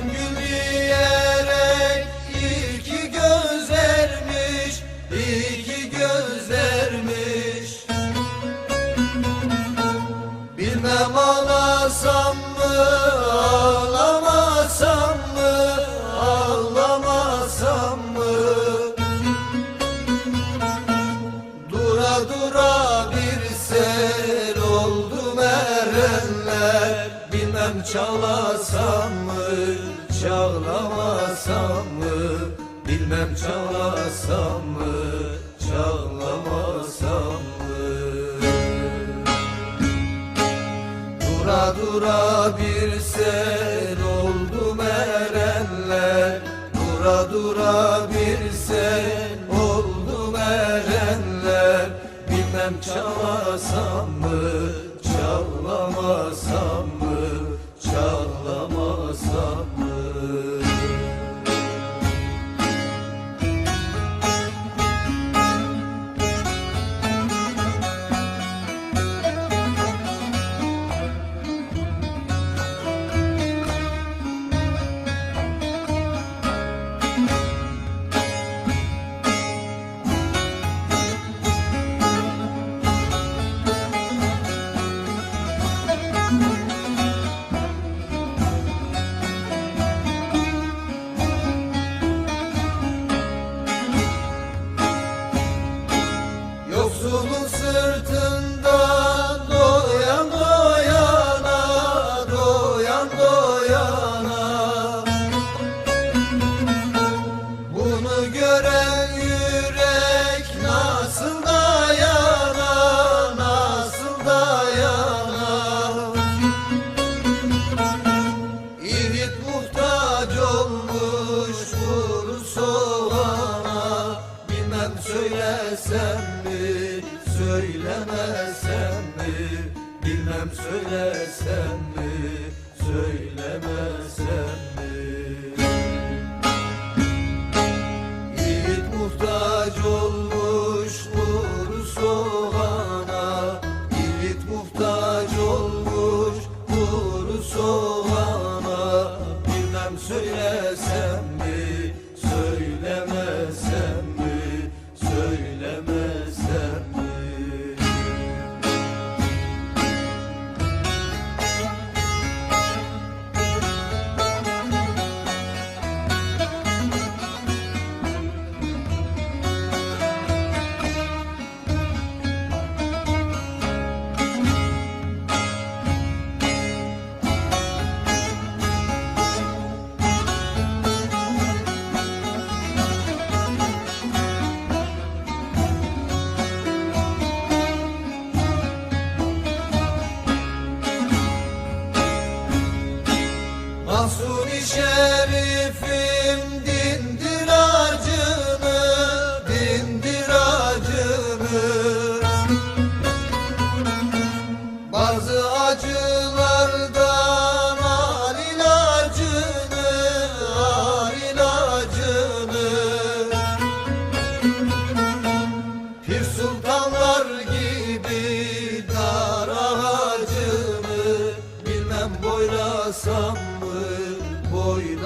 Akşam gülüyerek iki gözlermiş, iki gözlermiş. Bilmem ağlasam mı, ağlamasam mı, ağlamasam mı? Dura bir sel oldum erenler Bilmem çalasam mı? Çağlamasam mı? Bilmem çalasam mı, çağlamasam mı? Dura dura bir sel oldu erenler Dura dura bir sel oldu erenler Bilmem çalasam mı, çağlamasam mı, Yoksulun sırtından doyan doyana, doyan doyana. Bunu gören yürek nasıl dayana, nasıl dayana? İvit muhtaç olmuş kuru soğana Bilmem söylesem söylemesem mi? Bilmem söylesem mi, söylemesem mi? Yiğit muhtaç olmuş boylasam mı, boylamasam